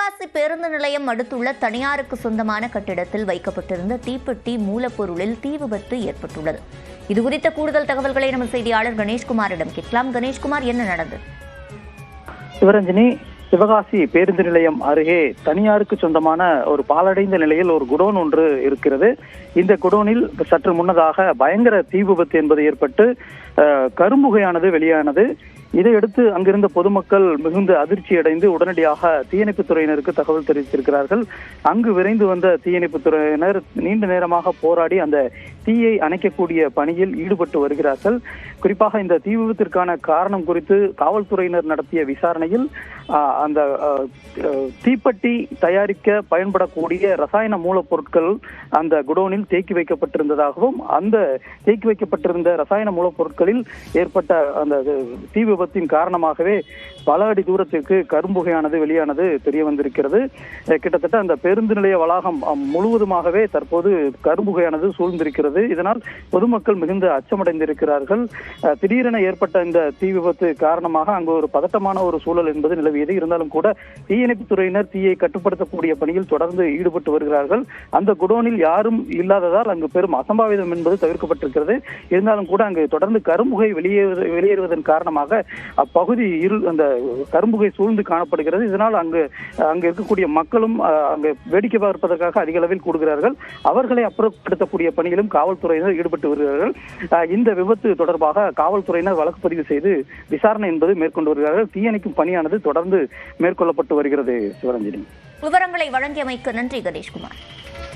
சிவகாசி பேருந்து நிலையம் அடுத்துள்ள தனியாருக்கு சொந்தமான கட்டிடத்தில் வைக்கப்பட்டிருந்த தீப்பெட்டி மூலப்பொருளில் தீ விபத்து ஏற்பட்டுள்ளது. இதுகுறித்த கூடுதல் தகவல்களை நமது செய்தியாளர் கணேஷ்குமாரிடம் கேட்கலாம். கணேஷ்குமார் என்ன நடந்தது? சிவரஞ்சனி சிவகாசி பேருந்து நிலையம் அருகே தனியாருக்கு சொந்தமான ஒரு பாலடைந்த நிலையில் ஒரு குடோன் ஒன்று இருக்கிறது. இந்த குடோனில் சற்று முன்னதாக பயங்கர தீ விபத்து என்பது ஏற்பட்டு கரும்புகையானது வெளியானது. இதையடுத்து அங்கிருந்த பொதுமக்கள் மிகுந்த அதிர்ச்சி அடைந்து உடனடியாக தீயணைப்புத் துறையினருக்கு தகவல் தெரிவித்திருக்கிறார்கள். அங்கு விரைந்து வந்த தீயணைப்புத் துறையினர் நீண்ட நேரமாக போராடி அந்த தீயை அணைக்கக்கூடிய பணியில் ஈடுபட்டு வருகிறார்கள். குறிப்பாக இந்த தீ விபத்திற்கான காரணம் குறித்து காவல்துறையினர் நடத்திய விசாரணையில் அந்த தீப்பெட்டி தயாரிக்க பயன்படக்கூடிய ரசாயன மூலப்பொருட்கள் அந்த குடோனில் தேக்கி வைக்கப்பட்டிருந்ததாகவும் அந்த தேக்கி வைக்கப்பட்டிருந்த ரசாயன மூலப்பொருட்களில் ஏற்பட்ட அந்த தீ விபத்தின் காரணமாகவே பல அடி தூரத்திற்கு கரும்புகையானது வெளியானது தெரிய வந்திருக்கிறது. கிட்டத்தட்ட அந்த பேருந்து நிலைய வளாகம் முழுவதுமாகவே தற்போது கரும்புகையானது சூழ்ந்திருக்கிறது. இதனால் பொதுமக்கள் மிகுந்த அச்சமடைந்திருக்கிறார்கள். திடீரென ஏற்பட்ட இந்த தீ விபத்து காரணமாக அங்கு ஒரு பதட்டமான ஒரு சூழல் என்பது நிலவியது. இருந்தாலும் கூட தீயணைப்புத் துறையினர் தீயை கட்டுப்படுத்தக்கூடிய பணியில் தொடர்ந்து ஈடுபட்டு வருகிறார்கள். அந்த குடோனில் யாரும் இல்லாததால் அங்கு பெரும் அசம்பாவிதம் என்பது தவிர்க்கப்பட்டிருக்கிறது. இருந்தாலும் கூட அங்கு தொடர்ந்து கரும்புகை வெளியேறு வெளியேறுவதன் காரணமாக அப்பகுதி இரு அந்த கரும்புகை சூழ்ந்து காணப்படுகிறது. இதனால் அங்கு அங்கு இருக்கக்கூடிய மக்களும் அங்கு வேடிக்கை பார்ப்பதற்காக அதிக அளவில் கூடுகிறார்கள். அவர்களை அப்புறப்படுத்தக்கூடிய பணியிலும் காவல்துறையினர் ஈடுபட்டு வருகிறார்கள். இந்த விபத்து தொடர்பாக காவல்துறையினர் வழக்கு பதிவு செய்து விசாரணை என்பது மேற்கொண்டு வருகிறார்கள். தீயணைக்கும் பணியானது தொடர்ந்து மேற்கொள்ளப்பட்டு வருகிறது. சிவரஞ்சனி விவரங்களை வழங்கியமைக்கு நன்றி கணேஷ்குமார்.